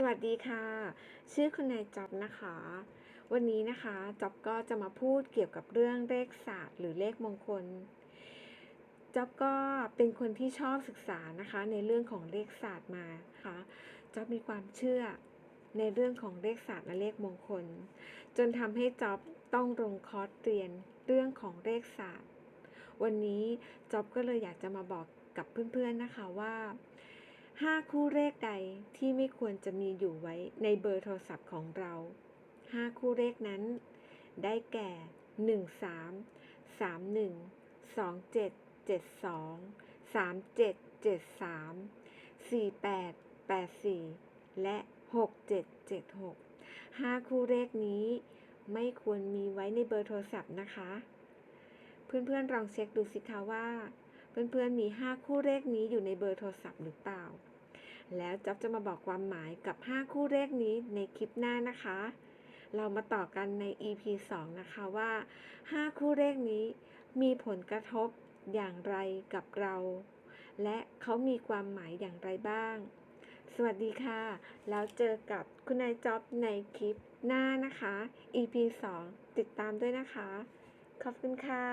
สวัสดีค่ะ ชื่อคุณนายจ๊อบนะคะ วันนี้นะคะจ๊อบก็จะมาพูดเกี่ยวกับเรื่องเลขศาสตร์ หรือเลขมงคลจ๊อบก็เป็นคนที่ชอบศึกษานะคะ ในเรื่องของเลขศาสตร์มานะคะจ๊อบมีความเชื่อในเรื่องของเลขศาสตร์และเลขมงคล จนทำให้จ๊อบต้องลงคอร์สเรียนเรื่องของเลขศาสตร์ วันนี้จ๊อบก็เลยอยากจะมาบอกกับเพื่อนๆนะคะว่า 5 คู่เลขใดที่ไม่ควรจะมีอยู่ไว้ในเบอร์โทรศัพท์ของเรา 5 คู่เลขนั้น ได้แก่ 1 3 3 1 2 7 7 2 3 7 7 3 4 8 8 4 และ 6 7 7 6 5 คู่เลขนี้ไม่ควรมีไว้ในเบอร์โทรศัพท์นะคะ เพื่อนๆลองเช็คดูสิคะว่า เพื่อนๆมี 5 คู่เลขนี้อยู่ในเบอร์โทรศัพท์หรือเปล่า แล้วจ๊อบจะมาบอกความหมายกับ 5 คู่เลขนี้ในคลิปหน้านะคะ เรามาต่อกันใน EP 2 นะคะว่า 5 คู่เลขนี้มีผลกระทบอย่างไรกับเรา และเขามีความหมายอย่างไรบ้าง สวัสดีค่ะ แล้วเจอกับคุณนายจ๊อบในคลิปหน้านะคะ EP 2 ติดตามด้วยนะคะ ขอบคุณค่ะ